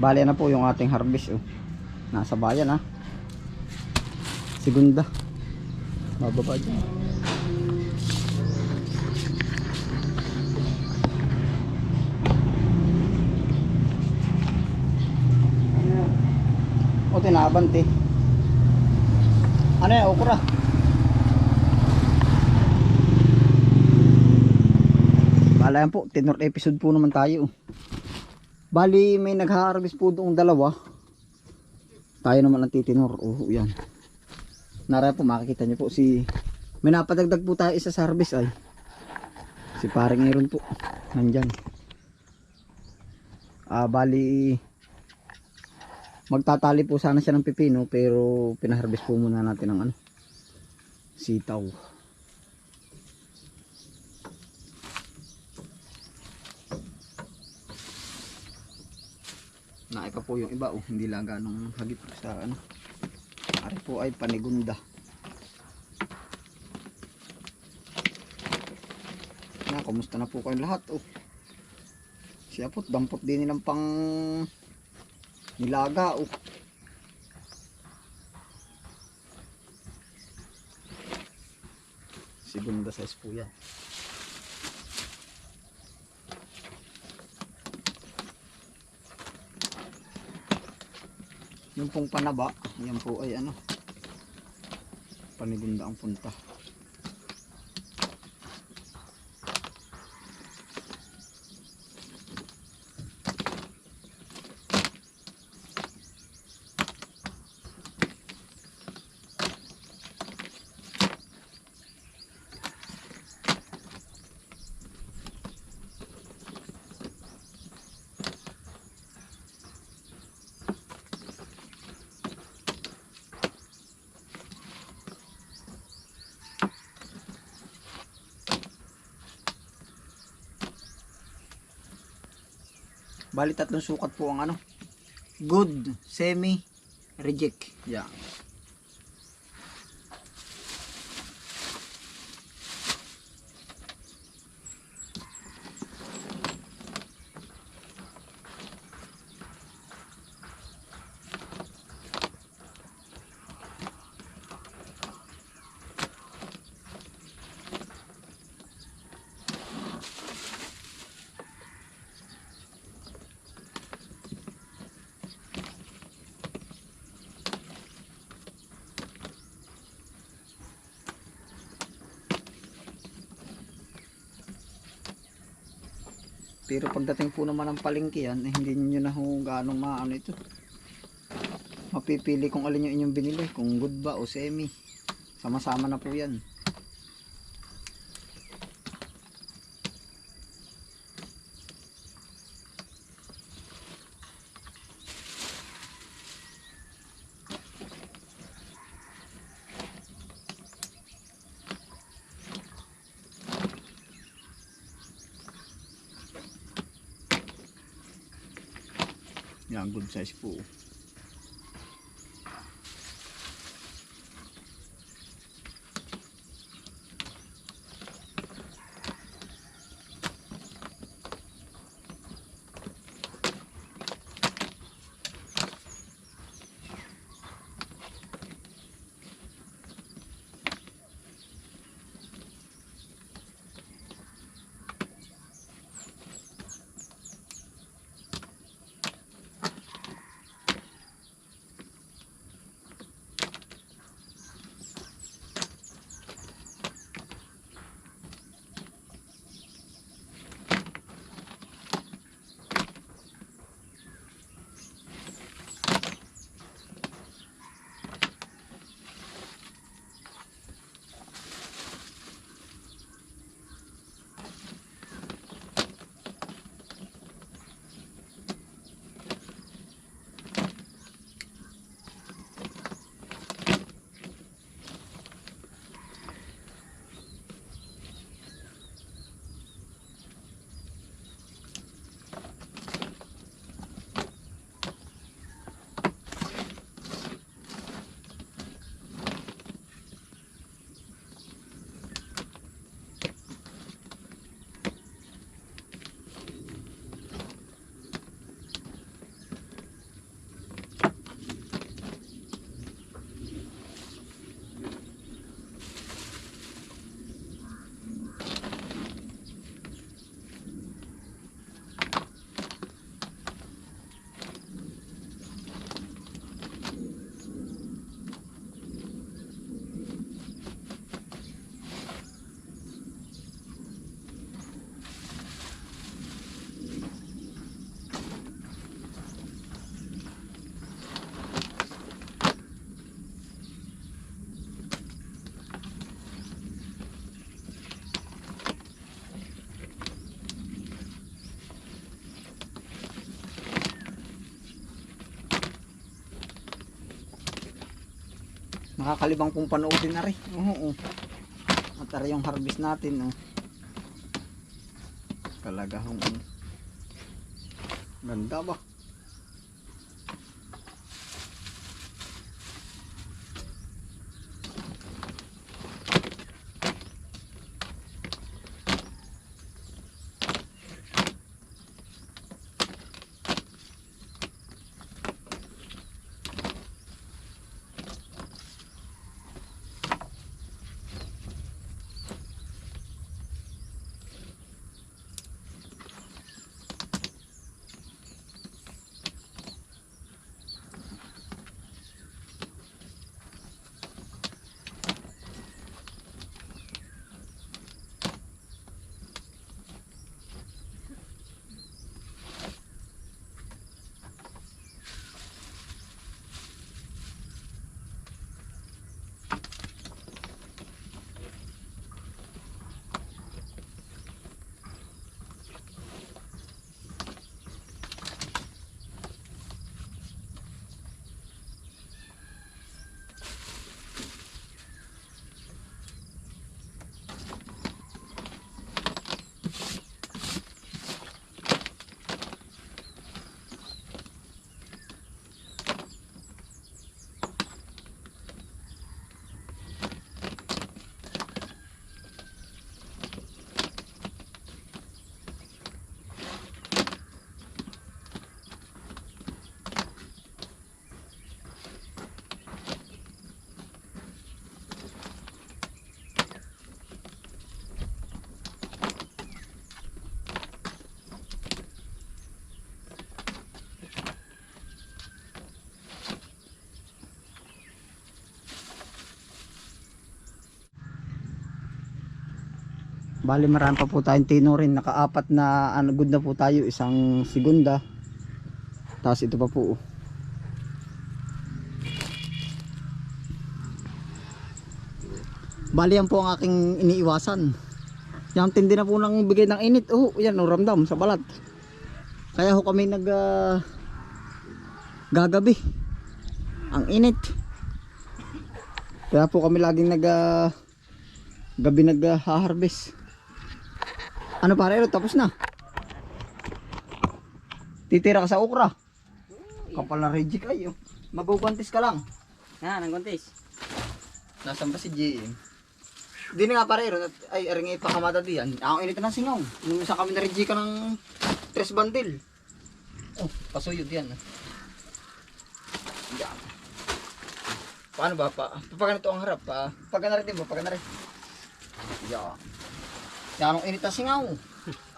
Bali na po yung ating harvest oh. Nasa bayan ha. Segunda. Bababa dyan. O tinabante. Ano yan? Okra. Bala yan po. Tenor episode po naman tayo. Bali may nag-harvest po doong dalawa. Tayo naman ang titinor. Oh, yan. Nara po makikita niyo po si may napadagdag po tayo isa sa harvest ay. Si paring Aaron po. Nandyan. Ah, bali magtatali po sana siya ng pipino pero pinaharvest po muna natin ng ano sitaw Naipa po yung iba oh, hindi lang ganong hagip sa ano. Ari po ay panigunda. Na, kumusta na po kayong lahat oh. Siya po, dampot din nilang pang nilaga oh. Segunda size po yan. Yung pong panaba, yan po ay ano, panigunda ang punta. Bali tatlong sukat po ang ano. Good, semi, reject. Yeah. Pero pagdating po naman ng palengke yan, eh, hindi niyo na ho gaano maano ito. Mapipili kung alin yung inyong binili, kung good ba o semi. Sama-sama na po yan. 양금 45 Nakakalibang pong panoodin na rin. Oo. oo. At tara yung harvest natin. Oh. Kalagahong. oh. Ganda ba? Bali marami pa po tayong tino rin. Nakaapat na ano, good na po tayo. Isang segunda. Tapos ito pa po. oh. Bali yan po ang aking iniiwasan. Yung tindi na po ng bigay ng init. Oh, yan, oh, ramdam sa balat. Kaya ho kami nag ah, gagabi. Ang init. Kaya po kami laging nag ah, gabi nag ah. Ano pare, ano, tapos na. Titira ka sa okra. Kapal na reject ay. oh. Magugantis ka lang. Ha, nang kontis. Nasaan ba si JM? Di na nga pare, ron, ay aring ipakamata diyan. Ang init na ng singaw. Nung isa kami na reject ka ng tres bandil. Oh, pasuyod yan. ah. Yan. Paano ba pa? Papaganito ang harap pa. Pagana rin mo, pagana rin. Yan. Yan ang init na singaw.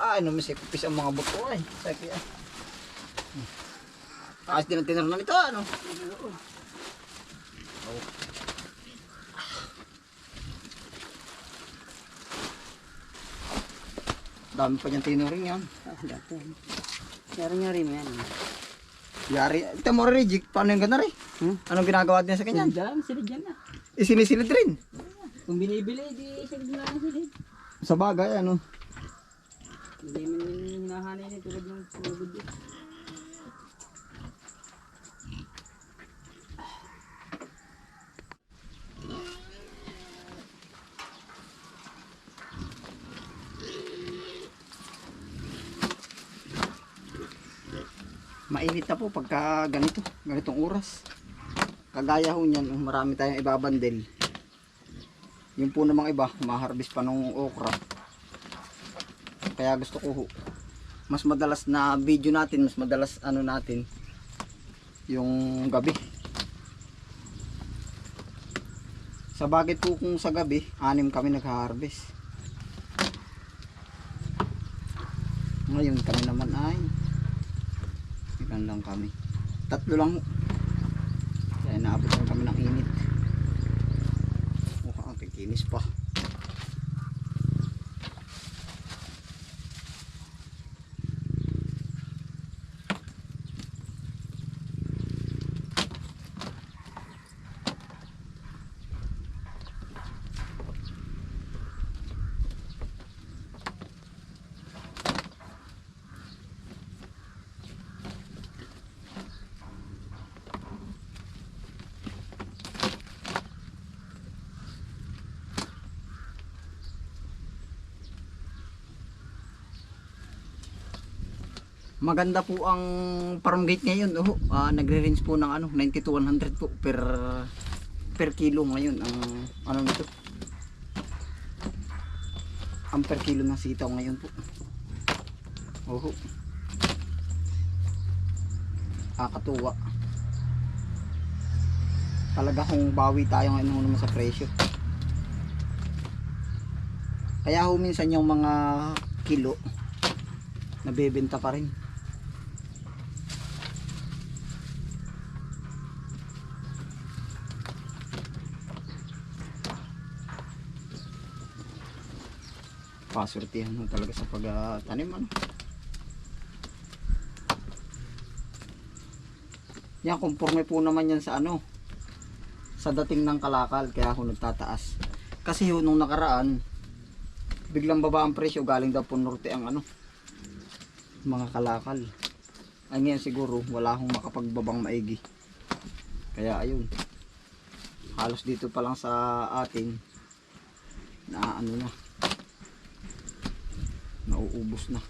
Ay, numisipis ang mga buto ay. Saki ay. Ayos din ang tinuro na nito, ano? Dami pa niyang tinuring yan. Ah, dati. Nyari-nyari mo yan. Yari, ito mo rin, Jig. Paano yung gana rin? Hmm? Anong ginagawa din sa kanya? Diyan, silid yan na. Isinisilid rin. Kung binibili, di silid na silid. Sa bagay, ano? Hindi man hinahanay ni tulad ng tubig. Mainit na po pagka ganito, ganitong oras. Kagaya ho niyan, marami tayong ibabandel. Yung po namang iba, maharbis pa nung okra. Kaya gusto ko mas madalas na video natin, mas madalas ano natin, yung gabi. Sa bagay po kung sa gabi, anim kami nag-harvest. Ngayon kami naman ay Ilan lang kami. Tatlo lang. Kaya naabot lang kami ng init. Kikinis pa. Maganda po ang farm gate ngayon. Oh, ah, nagre-range po ng ano, 90 to 100 po per per kilo ngayon ang ano nito. Ang per kilo ng sitaw ngayon po. Oh. Kakatuwa. Talaga kung bawi tayo ngayon naman sa presyo. Kaya ho minsan yung mga kilo nabebenta pa rin. Pasortihan mo talaga sa pagtanim ano. Yan, conforme po naman yan sa ano, sa dating ng kalakal, kaya ako nagtataas. Kasi ho, nung nakaraan, biglang baba ang presyo, galing daw po norte ang ano, mga kalakal. Ay ngayon siguro, wala akong makapagbabang maigi. Kaya ayun, halos dito pa lang sa atin, na ano na, nauubos na.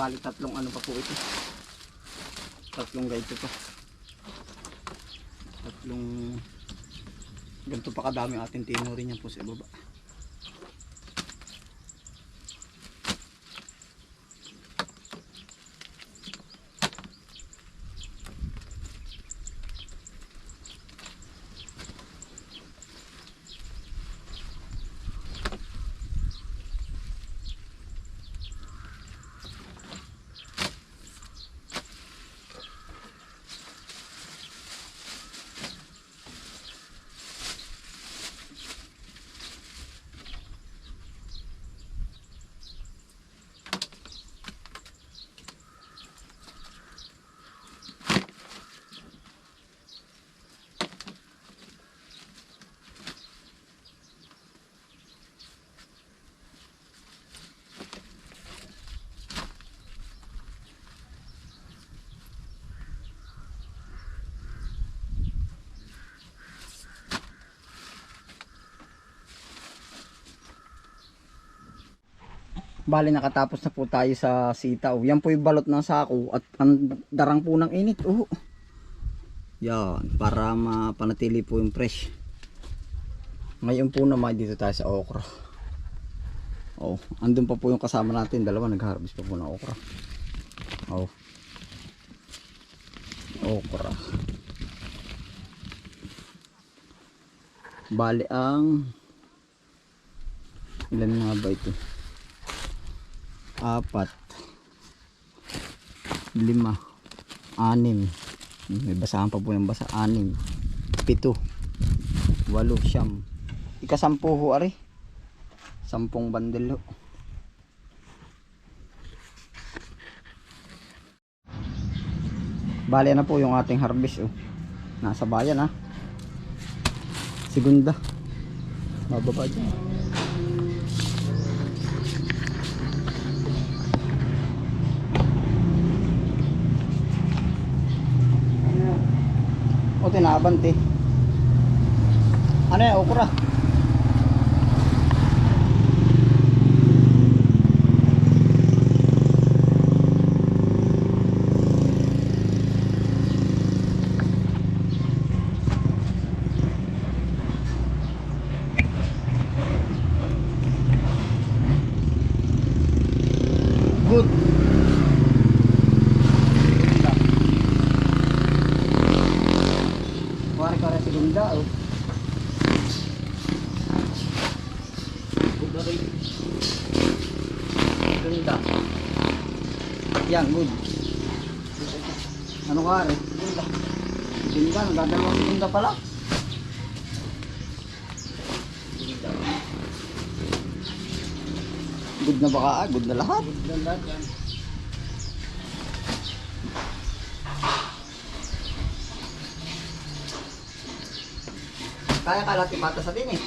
Bali tatlong ano pa po ito. Tatlong ganito pa. Tatlong ganito pa kadami ating tinurin yan po sa ibaba. Bali nakatapos na po tayo sa sitaw. Yan po yung balot ng sako at ang darang po ng init. Oh. Yan, para mapanatili po yung fresh. Ngayon po naman dito tayo sa okra. Oh, andun pa po yung kasama natin, dalawa nag-harvest pa po ng okra. Oh. Okra. Bali ang ilan nga ba ito? Apat lima anim may basahan pa po yung basa anim pito walo siyam ikasampu ho ari Sampung bandel ho. Bale na po yung ating harvest oh. Nasa bayan ha. Segunda. Bababa dyan. O tinabante. Ano yan? Okra. Good. Kuwari segunda oh. Segunda. Yan, good. Ano ka rin? Segunda. Segunda, nagdadalawang segunda pala. Good na baka good na lahat. Good na lahat Kaya ka natin mata sa din eh.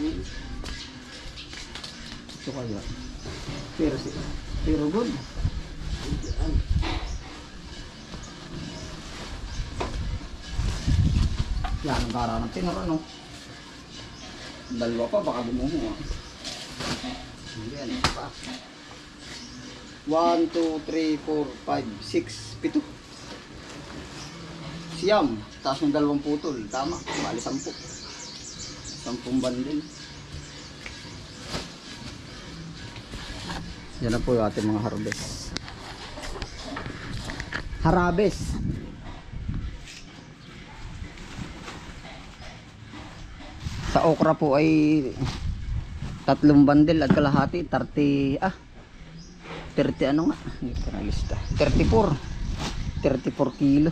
Hmm. Ito kaya. Pero pero good. Yan. Ang gara ng tinor ano. Dalawa pa baka bumuho ah. Yan pa. 1, 2, 3, 4, 5, 6, 7. Siyam. Taas ng dalawang putol. Tama. Bali sampu. Sampung bandil. Yan na po yung ating mga harvest. Harabes. Sa okra po ay tatlong bandel at kalahati 30 ah 30 ano nga hindi ko na lista 34 34 kilo